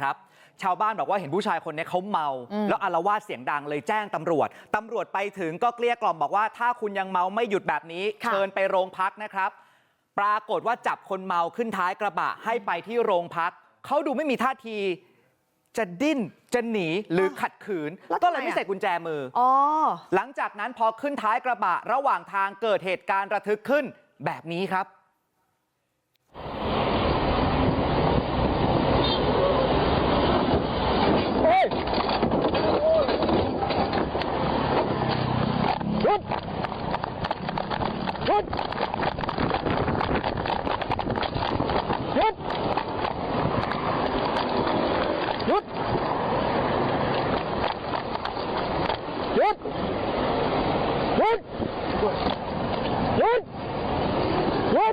ครับ ชาวบ้านบอกว่าเห็นผู้ชายคนนี้เขาเมาอืมแล้วอารวาสเสียงดังเลยแจ้งตำรวจตำรวจไปถึงก็เกลี้ยกล่อมบอกว่าถ้าคุณยังเมาไม่หยุดแบบนี้ค่ะเชิญไปโรงพักนะครับ ปรากฏว่าจับคนเมาขึ้นท้ายกระบะให้ไปที่โรงพักเขาดูไม่มีท่าทีจะดิ้นจะหนีหรือขัดขืนแล้วก็ทำไมเลยไม่อะใส่กุญแจมืออ๋อหลังจากนั้นพอขึ้นท้ายกระบะระหว่างทางเกิดเหตุการณ์ระทึกขึ้นแบบนี้ครับ เฮ้ย หยุดหยุดหยุดหยุดหยุดหยุ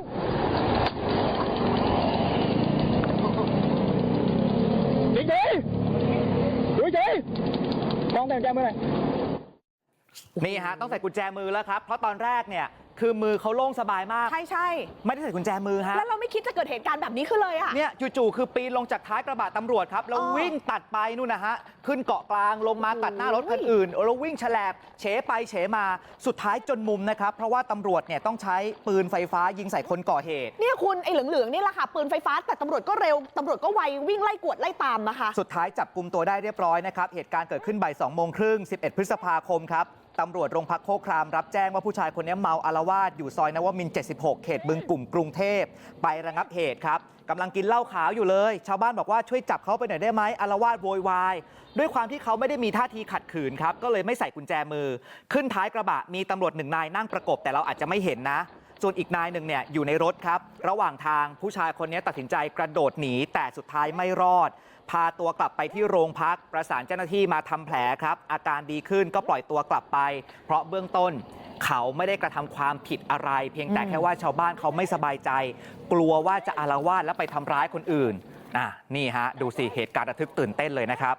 น่อยนี่ฮะต้องใส่กุญแจมือแล้วครับ เพราะตอนแรกเนี่ยคือมือเขาโล่งสบายมาก ใช่ใช่ไม่ได้ใส่กุญแจมือฮะแล้วเราไม่คิดจะเกิดเหตุการณ์แบบนี้ขึ้นเลยอะเนี่ยจู่ๆคือปีนลงจากท้ายกระบะตำรวจครับ แล้วอ๋อวิ่งตัดไปนู่นนะฮะขึ้นเกาะกลางลงมาโอ้โหตัดหน้ารถคันอื่นแล้ววิ่งแฉลบเฉไปเฉมาสุดท้ายจนมุมนะครับ เพราะว่าตำรวจเนี่ยต้องใช้ปืนไฟฟ้ายิงใส่คนก่อเหตุเนี่ยคุณไอ้เหลืองๆนี่แหละค่ะปืนไฟฟ้าแต่ตำรวจก็เร็วตำรวจก็ไววิ่งไล่กวดไล่ตามนะคะสุดท้ายจับกลุ่มตัวได้เรียบร้อยนะครับเหตุการณ์เกิดขึ้นบ่าย2โมงครึ่ง11 พฤษภาคมครับ ตำรวจโรงพักโคครามรับแจ้งว่าผู้ชายคนนี้เมาอารวาสอยู่ซอยนวมิน 76 เขตบึงกลุ่มกรุงเทพ ไประงับเหตุครับกำลังกินเหล้าขาวอยู่เลย ชาวบ้านบอกว่าช่วยจับเขาไปหน่อยได้ไหมอารวาสโวยวาย ด้วยความที่เขาไม่ได้มีท่าทีขัดขืนครับ ก็เลยไม่ใส่กุญแจมือ ขึ้นท้ายกระบะมีตำรวจหนึ่งนายนั่งประกบแต่เราอาจจะไม่เห็นนะ ส่วนอีกนายหนึ่งเนี่ยอยู่ในรถครับ ระหว่างทางผู้ชายคนนี้ตัดสินใจกระโดดหนีแต่สุดท้ายไม่รอด พาตัวกลับไปที่โรงพัก ประสานเจ้าหน้าที่มาทำแผลครับ อาการดีขึ้นก็ปล่อยตัวกลับไป เพราะเบื้องต้นเขาไม่ได้กระทำความผิดอะไร เพียงแต่อืมแค่ว่าชาวบ้านเขาไม่สบายใจ กลัวว่าจะอารวาสและไปทำร้ายคนอื่นอะนี่ฮะดูสิเหตุการณ์ระทึกตื่นเต้นเลยนะครับ